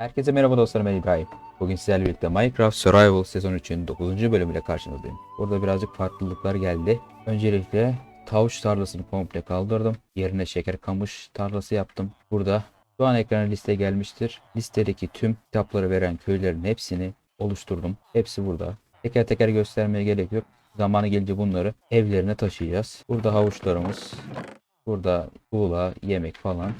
Herkese merhaba dostlarım ben İbrahim. Bugün sizlerle birlikte Minecraft Survival sezon 3'ün 9. bölümüyle karşınızdayım. Burada birazcık farklılıklar geldi. Öncelikle tavuş tarlasını komple kaldırdım. Yerine şeker kamış tarlası yaptım. Burada şu an ekrana liste gelmiştir. Listedeki tüm kitapları veren köylerin hepsini oluşturdum. Hepsi burada. Teker teker göstermeye gerek yok. Zamanı gelince bunları evlerine taşıyacağız. Burada havuçlarımız, burada buğla, yemek falan.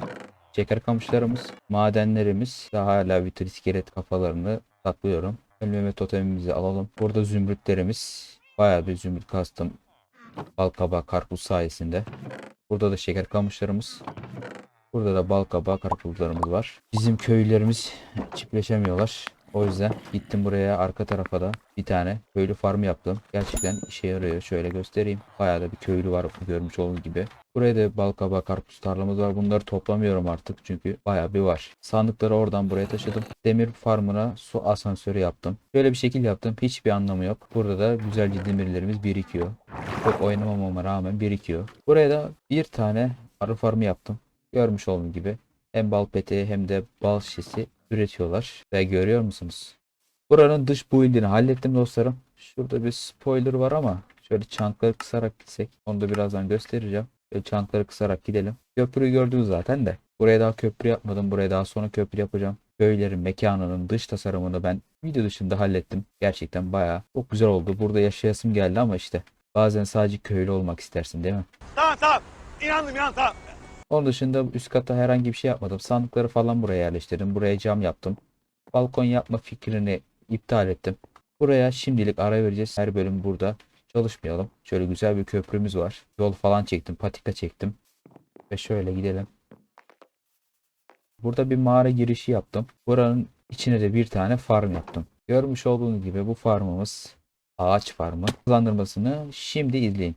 Şeker kamışlarımız, madenlerimiz daha hala bir iskelet kafalarını saklıyorum. Ölmeme totemimizi alalım. Burada zümrütlerimiz. Bayağı bir zümrüt kastım. Balkaba karpuz sayesinde. Burada da şeker kamışlarımız. Burada da balkaba karpuzlarımız var. Bizim köylerimiz çiftleşemiyorlar. O yüzden gittim buraya arka tarafa da bir tane köylü farm yaptım. Gerçekten işe yarıyor. Şöyle göstereyim. Bayağı da bir köylü var görmüş olduğunuz gibi. Buraya da balkaba karpuz tarlamız var. Bunları toplamıyorum artık çünkü bayağı bir var. Sandıkları oradan buraya taşıdım. Demir farmına su asansörü yaptım. Böyle bir şekil yaptım. Hiçbir anlamı yok. Burada da güzelce demirlerimiz birikiyor. Çok oynamamama rağmen birikiyor. Buraya da bir tane arı farmı yaptım. Görmüş olduğunuz gibi hem bal peteği hem de bal şişesi üretiyorlar. Ve görüyor musunuz? Buranın dış build'ini hallettim dostlarım. Şurada bir spoiler var ama şöyle çankları kısarak gitsek onu da birazdan göstereceğim. Şöyle çankları kısarak gidelim. Köprüyü gördünüz zaten de. Buraya daha köprü yapmadım. Buraya daha sonra köprü yapacağım. Köylerin mekanının dış tasarımını ben video dışında hallettim. Gerçekten bayağı çok güzel oldu. Burada yaşayasım geldi ama işte bazen sadece köylü olmak istersin değil mi? Tamam tamam. İnandım inandım. Onun dışında üst kata herhangi bir şey yapmadım. Sandıkları falan buraya yerleştirdim. Buraya cam yaptım. Balkon yapma fikrini iptal ettim. Buraya şimdilik ara vereceğiz. Her bölüm burada çalışmayalım. Şöyle güzel bir köprümüz var. Yol falan çektim. Patika çektim. Ve şöyle gidelim. Burada bir mağara girişi yaptım. Buranın içine de bir tane farm yaptım. Görmüş olduğunuz gibi bu farmımız ağaç farmı. Hızlandırmasını şimdi izleyin.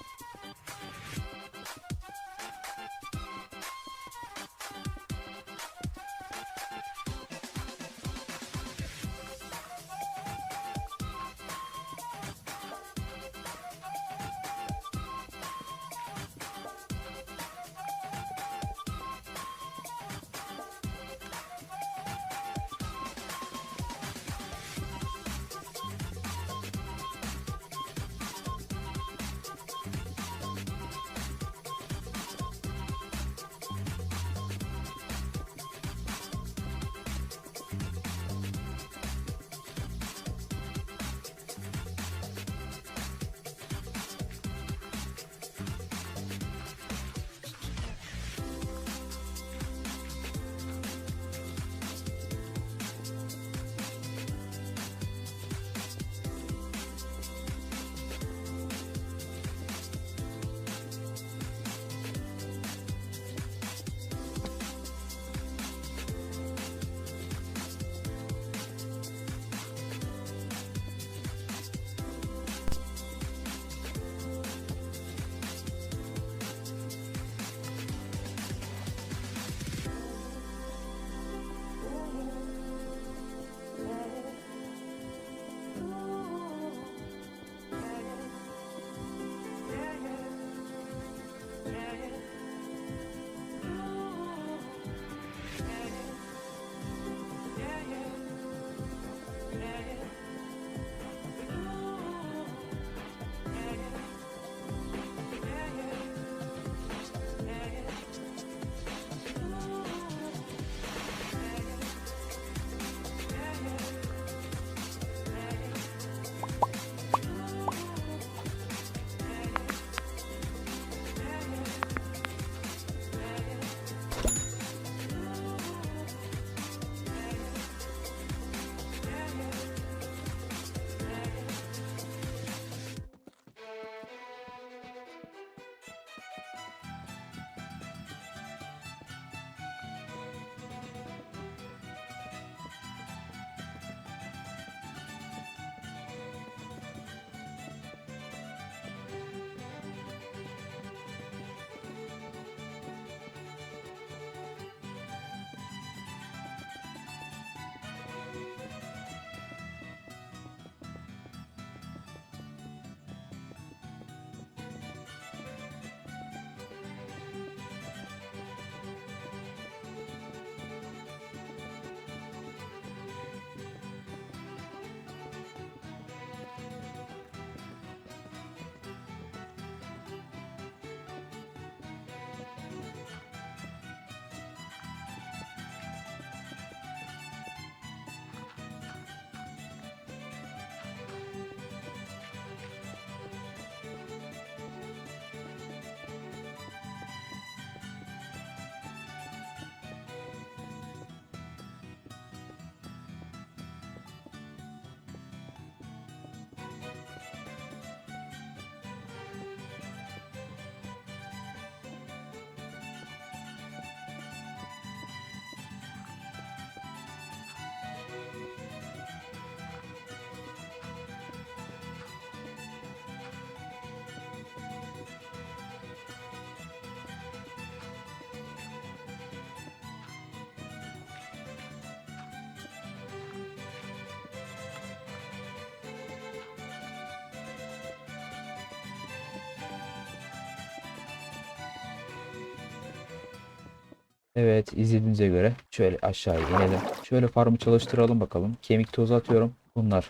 Evet izlediğinize göre şöyle aşağıya inelim. Şöyle farmı çalıştıralım bakalım. Kemik tozu atıyorum. Bunlar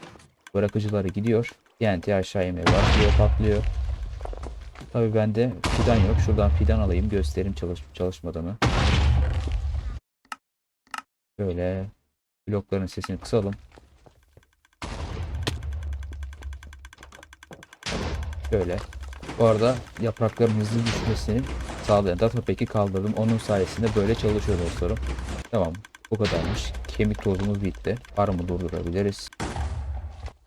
bırakıcıları gidiyor. TNT aşağı inmeye başlıyor patlıyor. Tabi bende fidan yok. Şuradan fidan alayım göstereyim çalışıp çalışmadığını. Böyle blokların sesini kısalım. Şöyle. Bu arada yaprakların hızlı düşmesini sağlayan datapack'i kaldırdım. Onun sayesinde böyle çalışıyor dostlarım. Tamam. Bu kadarmış. Kemik tozumuz bitti. Farmı durdurabiliriz.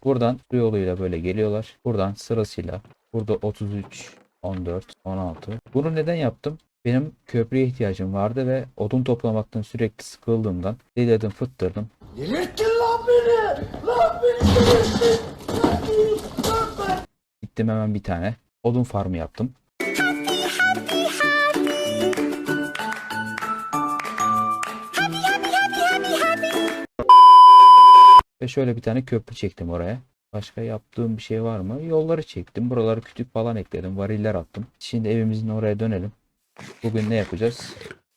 Buradan su yoluyla böyle geliyorlar. Buradan sırasıyla burada 33, 14, 16. Bunu neden yaptım? Benim köprüye ihtiyacım vardı ve odun toplamaktan sürekli sıkıldığımdan dedim fıttırdım. Delirttin lan beni! Lan beni delirttin! Lan beni! Lan ben! Gittim hemen bir tane odun farmı yaptım. Ve şöyle bir tane köprü çektim oraya. Başka yaptığım bir şey var mı? Yolları çektim. Buraları kütük falan ekledim. Variller attım. Şimdi evimizin oraya dönelim. Bugün ne yapacağız?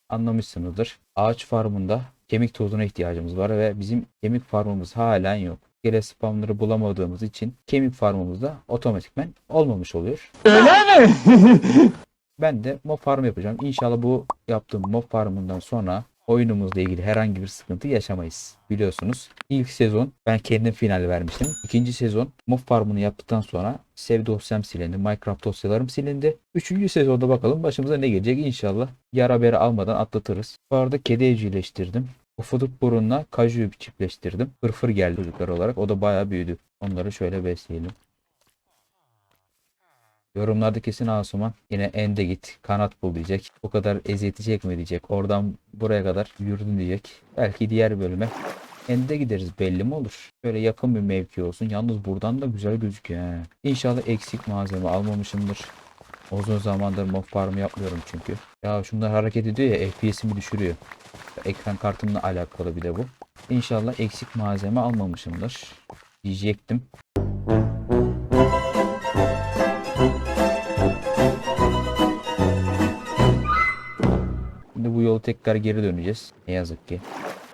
Anlamışsınızdır. Ağaç farmında kemik tozuna ihtiyacımız var ve bizim kemik farmımız halen yok. Gele spamları bulamadığımız için kemik farmımızda otomatikmen olmamış oluyor. Öyle mi? Ben de mob farm yapacağım. İnşallah bu yaptığım mob farmından sonra oyunumuzla ilgili herhangi bir sıkıntı yaşamayız. Biliyorsunuz ilk sezon ben kendim final vermiştim. İkinci sezon mob farmını yaptıktan sonra save dosyam silindi. Minecraft dosyalarım silindi. Üçüncü sezonda bakalım başımıza ne gelecek inşallah. Yara haberi almadan atlatırız. Bu arada kedi evcilleştirdim. Ufuduk burunla kajuyu çiftleştirdim. Fırfır geldi çocuklar olarak. O da bayağı büyüdü. Onları şöyle besleyelim. Yorumlarda kesin Asuman yine ende git kanat bul diyecek. O kadar eziyeti çekme diyecek. Oradan buraya kadar yürüdün diyecek. Belki diğer bölüme ende gideriz belli mi olur. Böyle yakın bir mevki olsun. Yalnız buradan da güzel gözüküyor. He. İnşallah eksik malzeme almamışımdır. Uzun zamandır mob farmı yapmıyorum çünkü. Ya şunlar hareket ediyor ya FPS'imi düşürüyor. Ekran kartımla alakalı bir de bu. İnşallah eksik malzeme almamışımdır. Diyecektim. Bu yolu tekrar geri döneceğiz. Ne yazık ki.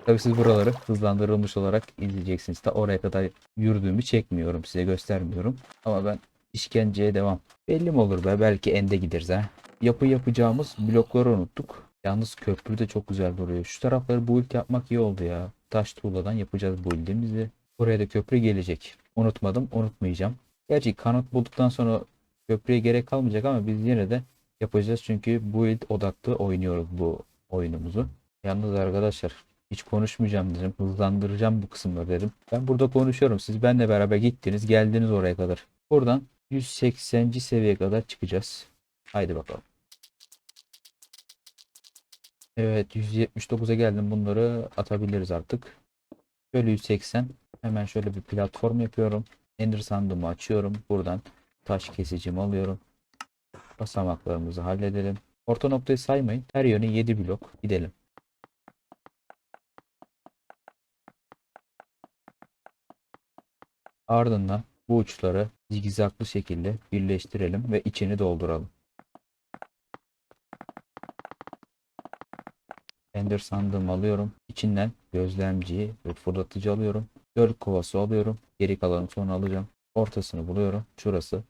Tabii siz buraları hızlandırılmış olarak izleyeceksiniz. Ta oraya kadar yürüdüğümü çekmiyorum. Size göstermiyorum. Ama ben işkenceye devam. Belli mi olur be? Belki ende gideriz ha. Yapı yapacağımız blokları unuttuk. Yalnız köprü de çok güzel duruyor. Şu tarafları build yapmak iyi oldu ya. Taş tuğladan yapacağız build'imizi. Buraya da köprü gelecek. Unutmadım, unutmayacağım. Gerçi kanat bulduktan sonra köprüye gerek kalmayacak ama biz yine de yapacağız çünkü build odaklı oynuyoruz bu oyunumuzu. Yalnız arkadaşlar hiç konuşmayacağım dedim. Hızlandıracağım bu kısımları dedim. Ben burada konuşuyorum. Siz benimle beraber gittiniz, geldiniz oraya kadar. Buradan 180. seviyeye kadar çıkacağız. Haydi bakalım. Evet 179'a geldim. Bunları atabiliriz artık. Şöyle 180. Hemen şöyle bir platform yapıyorum. Ender sandığımı açıyorum. Buradan taş kesicimi alıyorum. Basamaklarımızı halledelim. Orta noktayı saymayın. Her yöne 7 blok gidelim. Ardından bu uçları zigzaglı şekilde birleştirelim ve içini dolduralım. Ender sandığımı alıyorum. İçinden gözlemciyi ve fırlatıcı alıyorum. Göl kovası alıyorum. Geri kalanı sonra alacağım. Ortasını buluyorum. Şurası.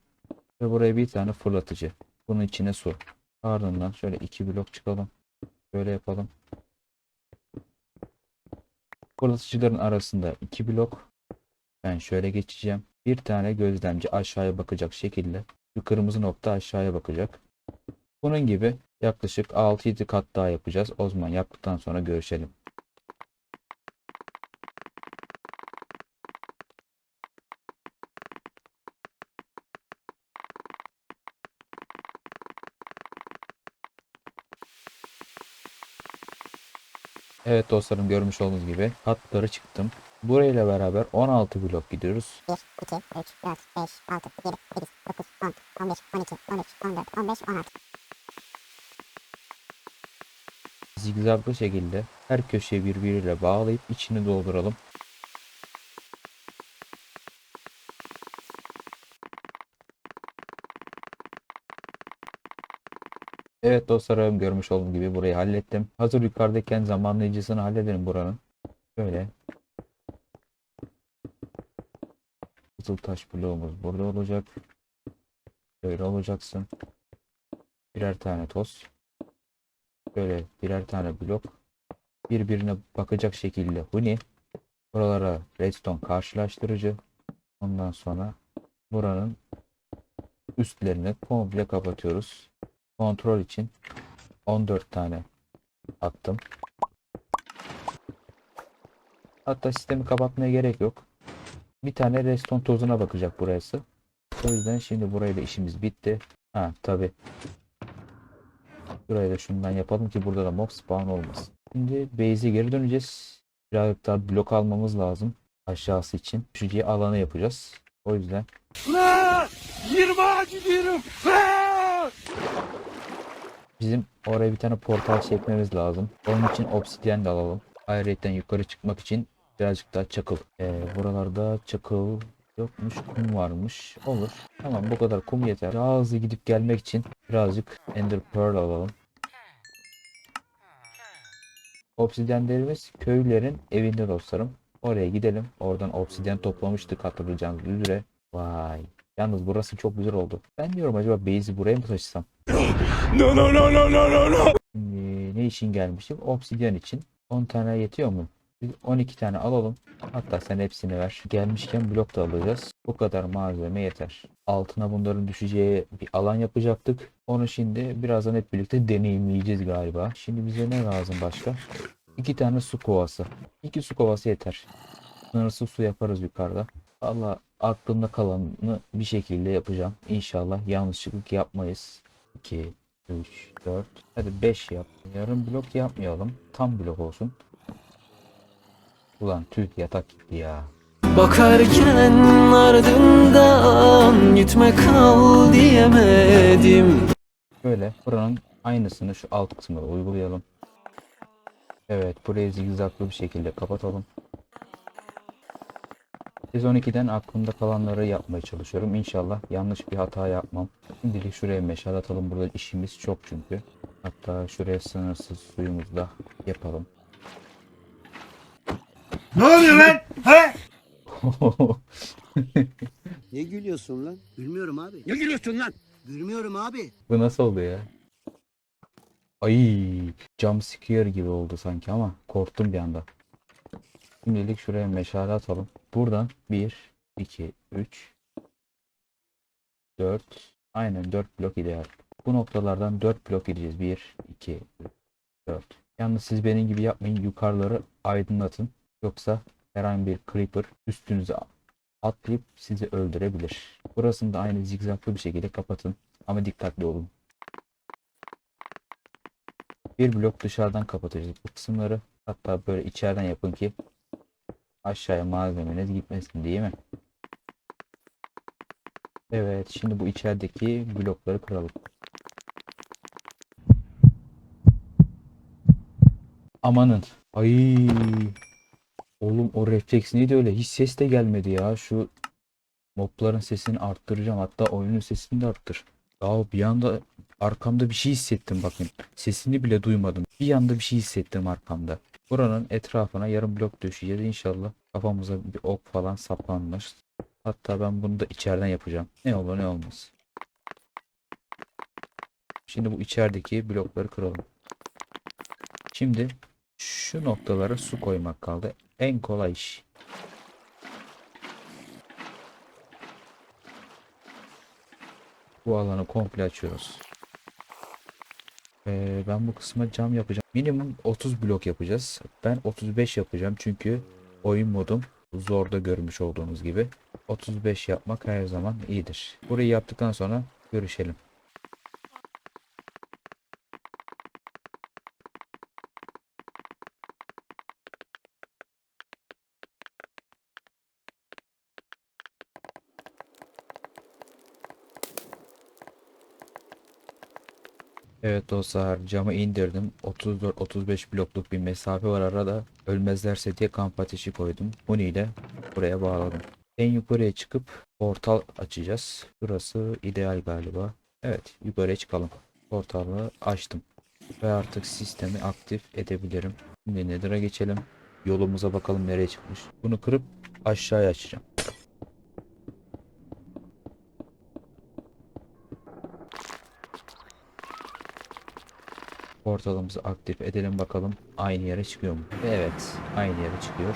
Ve buraya bir tane fırlatıcı. Bunun içine su. Ardından şöyle iki blok çıkalım. Böyle yapalım. Fırlatıcıların arasında iki blok. Ben şöyle geçeceğim. Bir tane gözlemci aşağıya bakacak şekilde. Şu kırmızı nokta aşağıya bakacak. Bunun gibi yaklaşık 6-7 kat daha yapacağız. O zaman yaptıktan sonra görüşelim. Evet dostlarım görmüş olduğunuz gibi katları çıktım. Burayla beraber 16 blok gidiyoruz. 1, 2, 3, 4, 5, 6, 7, 8, 9, 10, 11, 12, 13, 14, 15, 16. Zigzaglı şekilde her köşeyi birbiriyle bağlayıp içini dolduralım. Evet dostlarım görmüş olduğunuz gibi burayı hallettim. Hazır yukarıdayken zamanlayıcısını halledelim buranın. Böyle. Kızıl taş bloğumuz burada olacak. Böyle olacaksın. Birer tane toz. Böyle birer tane blok. Birbirine bakacak şekilde huni. Buralara redstone karşılaştırıcı. Ondan sonra buranın üstlerini komple kapatıyoruz. Kontrol için 14 tane attım. Hatta sistemi kapatmaya gerek yok. Bir tane redstone tozuna bakacak burası. O yüzden şimdi burayla işimiz bitti. Ha tabi. Burayı da şundan yapalım ki burada da mob spawn olmasın. Şimdi base'e geri döneceğiz. Birazcık daha blok almamız lazım. Aşağısı için. Düşeceği alanı yapacağız. O yüzden! 20'a gidiyorum. Bizim oraya bir tane portal çekmemiz lazım. Onun için obsidyen de alalım. Ayrıca yukarı çıkmak için birazcık daha çakıl. Ee, buralarda çakıl yokmuş. Kum varmış. Olur. Tamam bu kadar kum yeter. Daha hızlı gidip gelmek için birazcık ender pearl alalım. Obsidyenlerimiz köylülerin evinde dostlarım. Oraya gidelim. Oradan obsidyen toplamıştık hatırlayacağınız üzere. Vay. Yalnız burası çok güzel oldu. Ben diyorum acaba base'i buraya mı taşısam? No no no no no no no. Şimdi ne için gelmişim? Obsidyen için. 10 tane yetiyor mu? Biz 12 tane alalım. Hatta sen hepsini ver. Gelmişken blok da alacağız. Bu kadar malzeme yeter. Altına bunların düşeceği bir alan yapacaktık. Onu şimdi birazdan hep birlikte deneyimleyeceğiz galiba. Şimdi bize ne lazım başka? İki tane su kovası. İki su kovası yeter. Sınırsız su yaparız yukarıda. Valla aklımda kalanını bir şekilde yapacağım. İnşallah yanlışlık yapmayız. 2, 3, 4. Hadi 5 yap. Yarım blok yapmayalım. Tam blok olsun. Ulan tüh yatak gitti ya. Bakarken ardından gitme kal diyemedim Böyle buranın aynısını şu alt kısmına uygulayalım. Evet burayı zigzaglı bir şekilde kapatalım. Siz 12'den aklımda kalanları yapmaya çalışıyorum. İnşallah yanlış bir hata yapmam. Şimdilik şuraya meşale atalım. Burada işimiz çok çünkü. Hatta şuraya sınırsız suyumuzu da yapalım. Ne oluyor lan? He? Ne gülüyorsun lan? Gülmüyorum abi. Ne gülüyorsun lan? Gülmüyorum abi. Bu nasıl oldu ya? Ay, jump scare gibi oldu sanki ama korktum bir anda. Şimdilik şuraya meşale atalım. Buradan 1, 2, 3, 4, aynen 4 blok ideal. Bu noktalardan 4 blok gideceğiz. 1, 2, 3, 4. Yalnız siz benim gibi yapmayın. Yukarıları aydınlatın. Yoksa herhangi bir creeper üstünüze atlayıp sizi öldürebilir. Burasını da aynı zigzaglı bir şekilde kapatın. Ama dikkatli olun. Bir blok dışarıdan kapatacağız bu kısımları. Hatta böyle içeriden yapın ki aşağıya malzemeniz gitmesin değil mi? Evet şimdi bu içerideki blokları kıralım. Amanın. Ay. Oğlum o refleks neydi öyle? Hiç ses de gelmedi ya. Şu mobların sesini arttıracağım. Hatta oyunun sesini de arttır. Ya bir anda arkamda bir şey hissettim bakın. Sesini bile duymadım. Bir anda bir şey hissettim arkamda. Buranın etrafına yarım blok döşeyeceğiz inşallah. Kafamıza bir ok falan saplanmaz. Hatta ben bunu da içeriden yapacağım. Ne olur ne olmaz. Şimdi bu içerideki blokları kıralım. Şimdi şu noktalara su koymak kaldı. En kolay iş. Bu alanı komple açıyoruz. Ee, ben bu kısma cam yapacağım. Minimum 30 blok yapacağız. Ben 35 yapacağım çünkü oyun modum zorda görmüş olduğunuz gibi. 35 yapmak her zaman iyidir. Burayı yaptıktan sonra görüşelim. Evet dostlar camı indirdim. 34-35 blokluk bir mesafe var arada. Ölmezlerse diye kamp ateşi koydum. Bunu ile buraya bağladım. En yukarıya çıkıp portal açacağız. Burası ideal galiba. Evet yukarıya çıkalım. Portalı açtım. Ve artık sistemi aktif edebilirim. Şimdi Nether'a geçelim. Yolumuza bakalım nereye çıkmış. Bunu kırıp aşağıya açacağım. Portalımızı aktif edelim bakalım aynı yere çıkıyor mu? Evet aynı yere çıkıyor.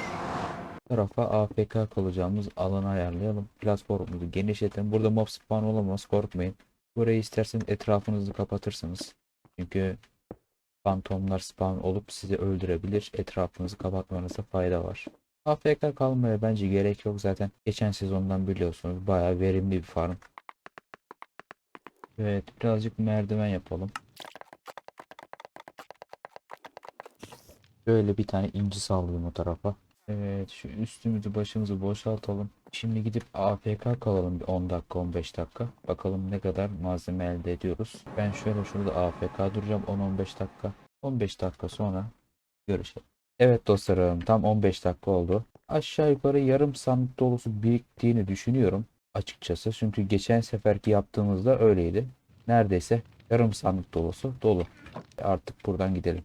Bu tarafa AFK kalacağımız alanı ayarlayalım. Platformumuzu genişletelim. Burada mob spawn olamaz korkmayın. Burayı isterseniz etrafınızı kapatırsınız. Çünkü fantomlar spawn olup sizi öldürebilir. Etrafınızı kapatmanızda fayda var. AFK kalmaya bence gerek yok zaten. Geçen sezondan biliyorsunuz bayağı verimli bir farm. Evet birazcık merdiven yapalım. Böyle bir tane inci sallayayım o tarafa. Evet şu üstümüzü başımızı boşaltalım. Şimdi gidip AFK kalalım bir 10 dakika 15 dakika. Bakalım ne kadar malzeme elde ediyoruz. Ben şöyle şurada AFK duracağım 10-15 dakika. 15 dakika sonra görüşelim. Evet dostlarım tam 15 dakika oldu. Aşağı yukarı yarım sandık dolusu biriktiğini düşünüyorum açıkçası. Çünkü geçen seferki yaptığımızda öyleydi. Neredeyse yarım sandık dolusu dolu. Artık buradan gidelim.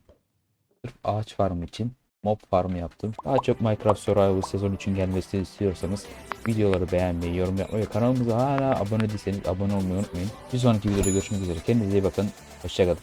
Sırf ağaç farmı için mob farmı yaptım. Daha çok Minecraft Survival sezon için gelmesini istiyorsanız videoları beğenmeyi, yorum yapmayı, kanalımıza hala abone değilseniz abone olmayı unutmayın. Bir sonraki videoda görüşmek üzere. Kendinize iyi bakın. Hoşçakalın.